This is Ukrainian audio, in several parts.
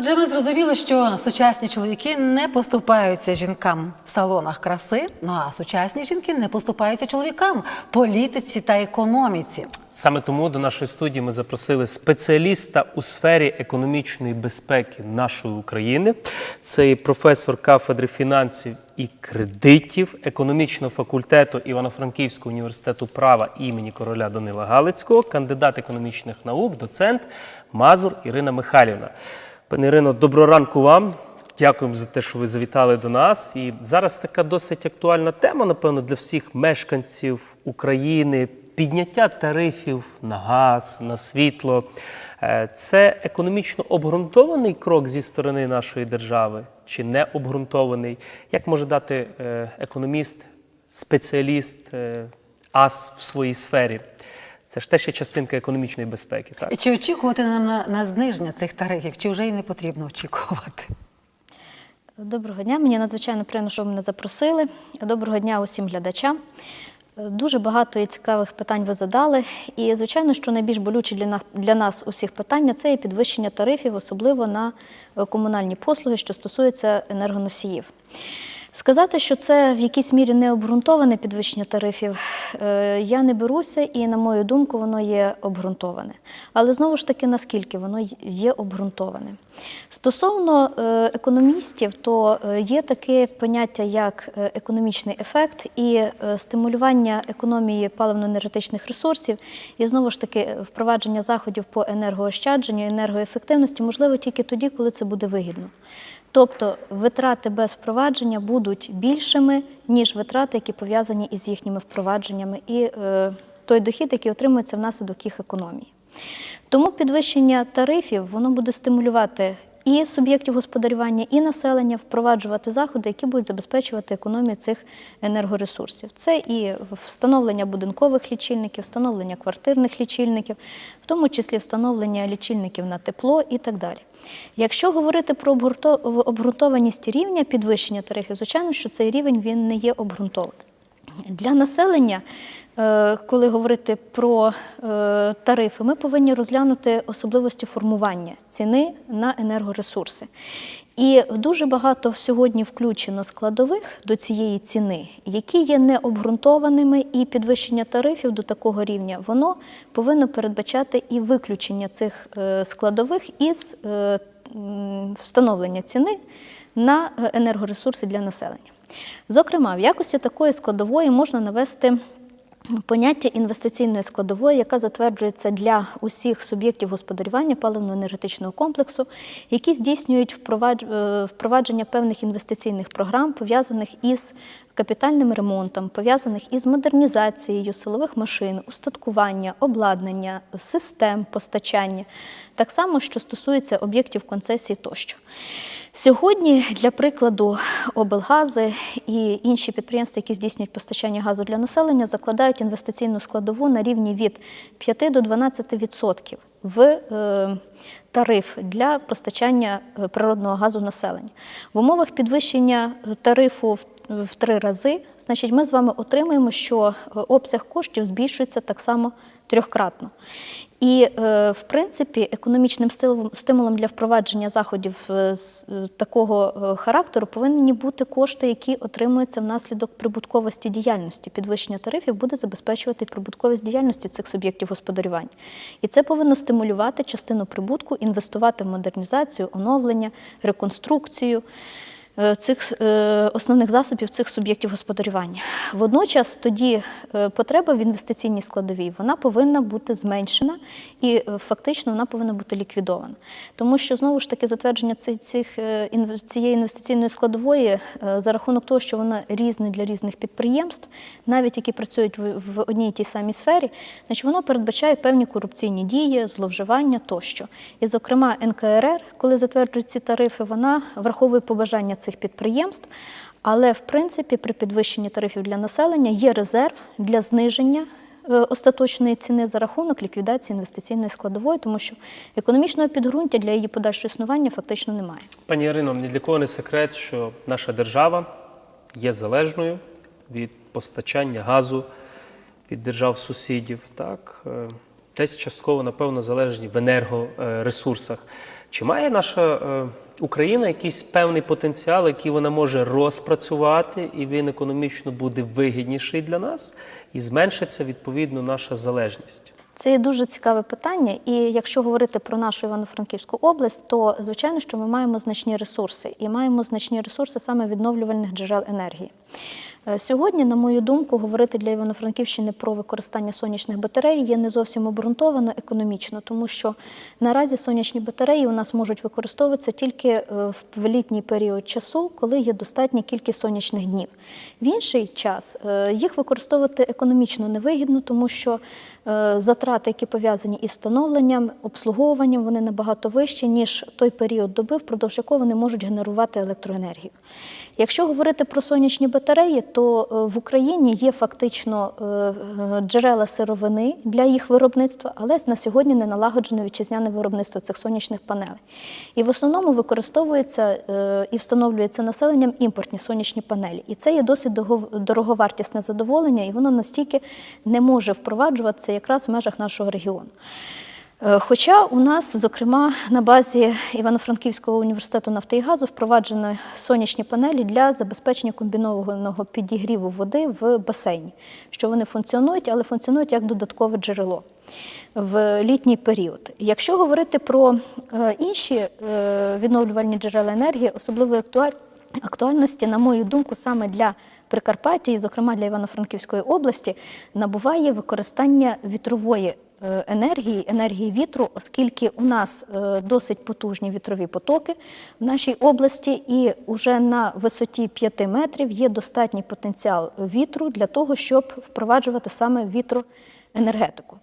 Отже, ми зрозуміли, що сучасні чоловіки не поступаються жінкам в салонах краси, ну а сучасні жінки не поступаються чоловікам політиці та економіці. Саме тому до нашої студії ми запросили спеціаліста у сфері економічної безпеки нашої України. Це професор кафедри фінансів і кредитів економічного факультету Івано-Франківського університету права імені короля Данила Галицького, кандидат економічних наук, доцент Мазур Ірина Михайлівна. Пане Ірино, доброго ранку вам. Дякуємо за те, що ви завітали до нас. І зараз така досить актуальна тема, напевно, для всіх мешканців України. Підняття тарифів на газ, на світло. Е, Це економічно обґрунтований крок зі сторони нашої держави чи не обґрунтований? Як може дати е, економіст, спеціаліст, е, ас в своїй сфері? Це ж теж є частинка економічної безпеки. Так? Чи очікувати нам на, на зниження цих тарифів, чи вже й не потрібно очікувати? Доброго дня, мені надзвичайно приємно, що ви мене запросили. Доброго дня усім глядачам. Дуже багато і цікавих питань ви задали. І, звичайно, що найбільш болюче для нас, для нас усіх питання це є підвищення тарифів, особливо на е, комунальні послуги, що стосуються енергоносіїв. Сказати, що це в якійсь мірі не обґрунтоване підвищення тарифів, е, я не беруся, і, на мою думку, воно є обґрунтоване. Але знову ж таки, наскільки воно є обґрунтоване. Стосовно е, економістів, то е, є таке поняття, як економічний ефект і стимулювання економії паливно-енергетичних ресурсів, і знову ж таки впровадження заходів по енергоощадженню, енергоефективності можливо тільки тоді, коли це буде вигідно. Тобто витрати без впровадження будуть більшими, ніж витрати, які пов'язані із їхніми впровадженнями, і е, той дохід, який отримується внаслідок їх економії. Тому підвищення тарифів воно буде стимулювати і суб'єктів господарювання, і населення впроваджувати заходи, які будуть забезпечувати економію цих енергоресурсів. Це і встановлення будинкових лічильників, встановлення квартирних лічильників, в тому числі встановлення лічильників на тепло і так далі. Якщо говорити про обґрунто- обґрунтованість рівня підвищення тарифів, звичайно, що цей рівень він не є обґрунтований. Для населення, е, коли говорити про е, тарифи, ми повинні розглянути особливості формування ціни на енергоресурси. І дуже багато сьогодні включено складових до цієї ціни, які є необґрунтованими, і підвищення тарифів до такого рівня воно повинно передбачати і виключення цих е, складових із встановлення ціни на енергоресурси для населення. Зокрема, в якості такої складової можна навести поняття інвестиційної складової, яка затверджується для усіх суб'єктів господарювання паливно-енергетичного комплексу, які здійснюють е, впровадження певних інвестиційних програм, пов'язаних із капітальним ремонтом, пов'язаних із модернізацією силових машин, устаткування, обладнання, систем постачання, так само, що стосується об'єктів концесії тощо. Сьогодні, для прикладу, облгази і інші підприємства, які здійснюють постачання газу для населення, закладають інвестиційну складову на рівні від 5 до 12% відсотків в е, тариф для постачання е, природного газу населення. В умовах підвищення тарифу в в три рази, значить, ми з вами отримаємо, що е, обсяг коштів збільшується так само трьохкратно. І, е, в принципі, економічним стимулом для впровадження заходів е, з е, такого характеру повинні бути кошти, які отримуються внаслідок прибутковості діяльності. Підвищення тарифів буде забезпечувати прибутковість діяльності цих суб'єктів господарювання. І це повинно стимулювати частину прибутку, інвестувати в модернізацію, оновлення, реконструкцію цих е, основних засобів цих суб'єктів господарювання. Водночас тоді е, потреба в інвестиційній складовій вона повинна бути зменшена і е, фактично вона повинна бути ліквідована. Тому що знову ж таки затвердження цих, е, цієї інвестиційної складової е, за рахунок того, що вона різна для різних підприємств, навіть які працюють в одній і тій самій сфері, значить воно передбачає певні корупційні дії, зловживання тощо. І, зокрема, НКРР, коли затверджують ці тарифи, вона враховує побажання цих підприємств. Але в принципі при підвищенні тарифів для населення є резерв для зниження е, остаточної ціни за рахунок ліквідації інвестиційної складової, тому що економічного підґрунтя для її подальшого існування фактично немає. Пані Ірино, ні для кого не секрет, що наша держава є залежною від постачання газу від держав-сусідів. Так? Е, Десь частково, напевно, залежні в енергоресурсах. Чи має наша е, Україна якийсь певний потенціал, який вона може розпрацювати, і він економічно буде вигідніший для нас, і зменшиться відповідно наша залежність? Це є дуже цікаве питання, і якщо говорити про нашу Івано-Франківську область, то звичайно, що ми маємо значні ресурси і маємо значні ресурси саме відновлювальних джерел енергії. Е, Сьогодні, на мою думку, говорити для Івано-Франківщини про використання сонячних батарей є не зовсім обґрунтовано економічно, тому що наразі сонячні батареї у нас можуть використовуватися тільки е, в літній період часу, коли є достатня кількість сонячних днів. В інший час е, їх використовувати економічно невигідно, тому що затрати, які пов'язані із встановленням, обслуговуванням, вони набагато вищі, ніж той період доби, впродовж якого вони можуть генерувати електроенергію. Якщо говорити про сонячні батареї, то е, в Україні є фактично е, е, джерела сировини для їх виробництва, але на сьогодні не налагоджене вітчизняне виробництво цих сонячних панелей. І в основному використовується і встановлюється населенням імпортні сонячні панелі. І це є досить дороговартісне задоволення, і воно настільки не може впроваджуватися якраз в межах нашого регіону. Е, Хоча у нас, зокрема, на базі Івано-Франківського університету нафти і газу впроваджено сонячні панелі для забезпечення комбінованого підігріву води в басейні, що вони функціонують, але функціонують як додаткове джерело в літній період. Якщо говорити про е, інші е, відновлювальні джерела енергії, особливої актуальності, на мою думку, саме для Прикарпаття, і, зокрема для Івано-Франківської області, набуває використання вітрової енергії, енергії вітру, оскільки у нас е, досить потужні вітрові потоки в нашій області, і вже на висоті 5 метрів є достатній потенціал вітру для того, щоб впроваджувати саме вітроенергетику.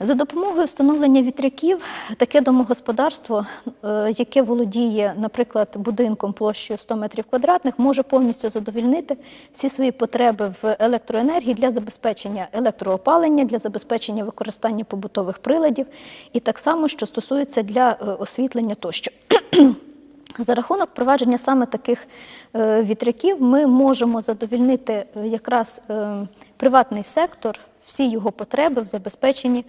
За допомогою встановлення вітряків таке домогосподарство, е, яке володіє, наприклад, будинком площею 100 метрів квадратних, може повністю задовільнити всі свої потреби в електроенергії для забезпечення електроопалення, для забезпечення використання побутових приладів, і так само, що стосується для е, освітлення тощо. За рахунок провадження саме таких е, вітряків ми можемо задовільнити якраз приватний сектор, всі його потреби в забезпеченні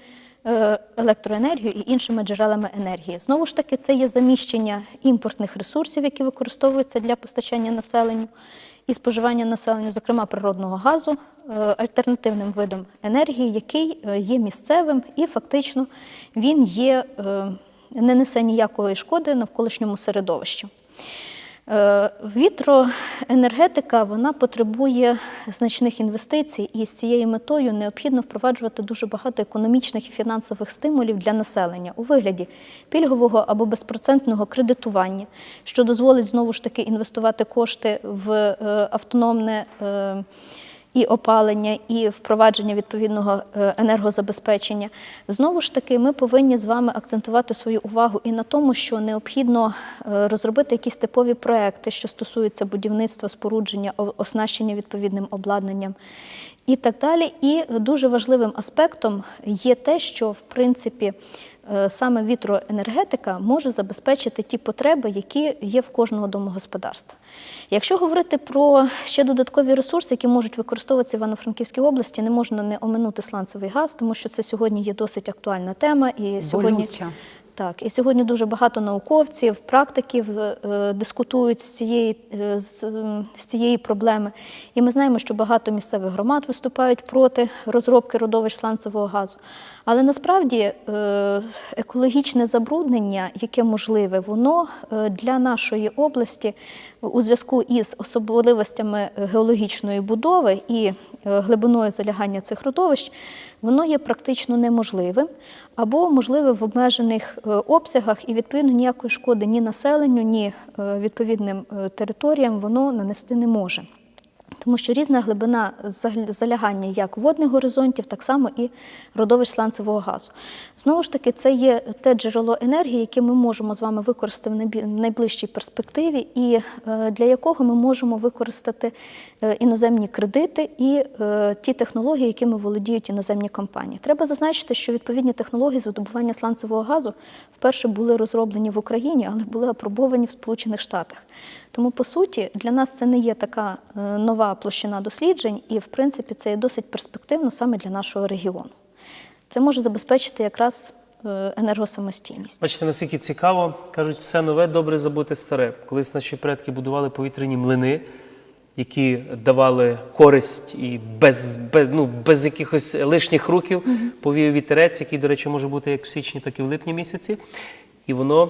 е, електроенергією і іншими джерелами енергії. Знову ж таки, це є заміщення імпортних ресурсів, які використовуються для постачання населенню і споживання населенню, зокрема природного газу, е, альтернативним видом енергії, який е, є місцевим і фактично він є. не несе ніякої шкоди навколишньому середовищу. Е, Вітроенергетика вона потребує значних інвестицій, і з цією метою необхідно впроваджувати дуже багато економічних і фінансових стимулів для населення у вигляді пільгового або безпроцентного кредитування, що дозволить знову ж таки інвестувати кошти в е, автономне. І опалення, і впровадження відповідного е, енергозабезпечення. Знову ж таки, ми повинні з вами акцентувати свою увагу і на тому, що необхідно е, розробити якісь типові проекти, що стосуються будівництва, спорудження, оснащення відповідним обладнанням. І так далі. І дуже важливим аспектом є те, що в принципі саме вітроенергетика може забезпечити ті потреби, які є в кожного домогосподарства. Якщо говорити про ще додаткові ресурси, які можуть використовуватися в Івано-Франківській області, не можна не оминути сланцевий газ, тому що це сьогодні є досить актуальна тема. І сьогодні Болюча. Так, і сьогодні дуже багато науковців, практиків е, дискутують з цієї, е, з, з цієї проблеми. І ми знаємо, що багато місцевих громад виступають проти розробки родовищ сланцевого газу. Але насправді е, екологічне забруднення, яке можливе, воно для нашої області у зв'язку із особливостями геологічної будови і глибиною залягання цих родовищ, воно є практично неможливим або можливе в обмежених е, обсягах, і відповідно ніякої шкоди ні населенню, ні е, відповідним е, територіям воно нанести не може. Тому що різна глибина залягання як водних горизонтів, так само і родовищ сланцевого газу. Знову ж таки, це є те джерело енергії, яке ми можемо з вами використати в найближчій перспективі, і е, для якого ми можемо використати е, іноземні кредити і е, ті технології, якими володіють іноземні компанії. Треба зазначити, що відповідні технології з видобування сланцевого газу вперше були розроблені в Україні, але були апробовані в Сполучених Штатах. Тому, по суті, для нас це не є така е, нова площина досліджень, і, в принципі, це є досить перспективно саме для нашого регіону. Це може забезпечити якраз е, енергосамостійність. Бачите, наскільки цікаво, кажуть, все нове добре забути старе. Колись наші предки будували повітряні млини, які давали користь і без, без, ну, без якихось лишніх руків повів вітерець, який, до речі, може бути як в січні, так і в липні місяці. І воно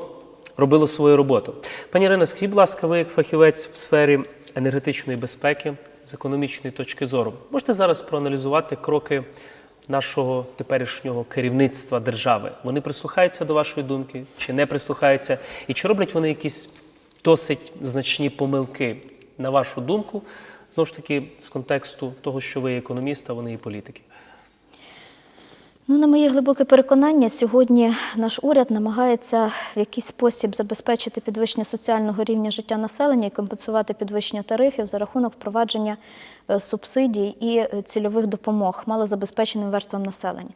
робило свою роботу. Пані Ірина, скажіть, будь ласка, ви як фахівець в сфері енергетичної безпеки з економічної точки зору, можете зараз проаналізувати кроки нашого теперішнього керівництва держави? Вони прислухаються до вашої думки чи не прислухаються? І чи роблять вони якісь досить значні помилки, на вашу думку, знову ж таки, з контексту того, що ви економіст, а вони є політики? Ну, на моє глибоке переконання, сьогодні наш уряд намагається в якийсь спосіб забезпечити підвищення соціального рівня життя населення і компенсувати підвищення тарифів за рахунок впровадження е, субсидій і е, цільових допомог малозабезпеченим верствам населення.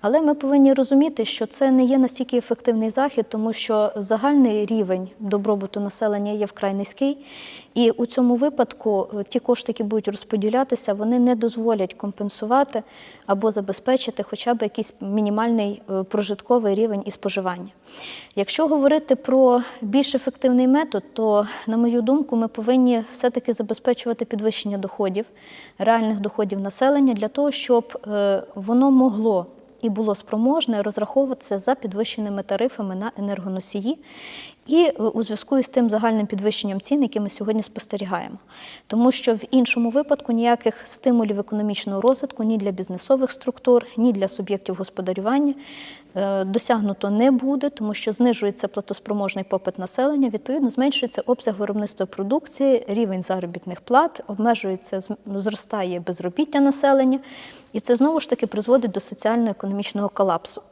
Але ми повинні розуміти, що це не є настільки ефективний захід, тому що загальний рівень добробуту населення є вкрай низький. І у цьому випадку е, ті кошти, які будуть розподілятися, вони не дозволять компенсувати або забезпечити хоча б якийсь мінімальний е, прожитковий рівень і споживання. Якщо говорити про більш ефективний метод, то, на мою думку, ми повинні все-таки забезпечувати підвищення доходів, реальних доходів населення для того, щоб е, воно могло і було спроможне розраховуватися за підвищеними тарифами на енергоносії і е, у зв'язку із тим загальним підвищенням цін, які ми сьогодні спостерігаємо. Тому що в іншому випадку ніяких стимулів економічного розвитку ні для бізнесових структур, ні для суб'єктів господарювання е, досягнуто не буде, тому що знижується платоспроможний попит населення, відповідно зменшується обсяг виробництва продукції, рівень заробітних плат, обмежується зростає безробіття населення, і це знову ж таки призводить до соціально-економічного колапсу.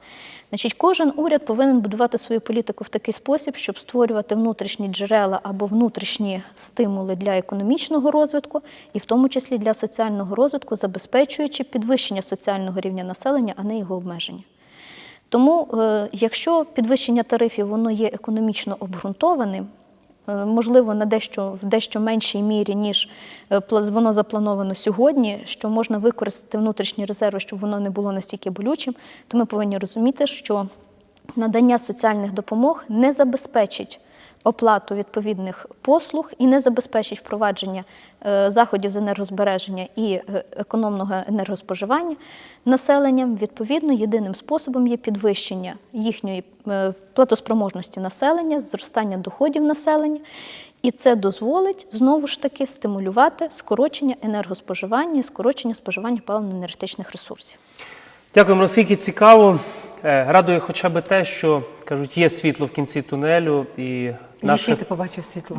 Значить, кожен уряд повинен будувати свою політику в такий спосіб, щоб створювати внутрішні джерела або внутрішні стимули для економічного розвитку, і в тому числі для соціального розвитку, забезпечуючи підвищення соціального рівня населення, а не його обмеження. Тому, е, якщо підвищення тарифів воно є економічно обґрунтованим, можливо, на дещо в дещо меншій мірі, ніж е, воно заплановано сьогодні, що можна використати внутрішні резерви, щоб воно не було настільки болючим, то ми повинні розуміти, що надання соціальних допомог не забезпечить оплату відповідних послуг і не забезпечить впровадження е, заходів з енергозбереження і е, економного енергоспоживання населенням. Відповідно, єдиним способом є підвищення їхньої е, платоспроможності населення, зростання доходів населення. І це дозволить знову ж таки стимулювати скорочення енергоспоживання, скорочення споживання паливно-енергетичних ресурсів. Дякуємо, наскільки цікаво. Е, Радує хоча б те, що кажуть, є світло в кінці тунелю, і наше... Яке ти побачив світло?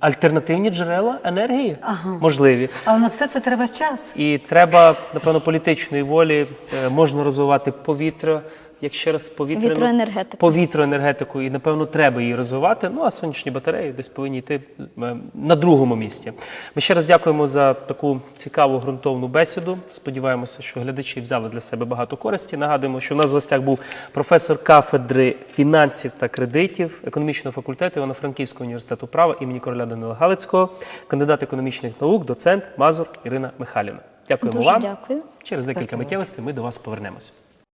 альтернативні джерела енергії Ага. можливі. Але на все це треба час. І треба, напевно, політичної волі. Е, Можна розвивати повітря, як ще раз повітряну Вітроенергетику. повітроенергетику, і напевно треба її розвивати. Ну а сонячні батареї десь повинні йти е, на другому місці. Ми ще раз дякуємо за таку цікаву ґрунтовну бесіду. Сподіваємося, що глядачі взяли для себе багато користі. Нагадуємо, що в нас в гостях був професор кафедри фінансів та кредитів економічного факультету Івано-Франківського університету права імені короля Данила Галицького, кандидат економічних наук, доцент Мазур Ірина Михайлівна. Дякуємо Дуже вам. дякую. Через декілька миттєвостей ми до вас повернемось.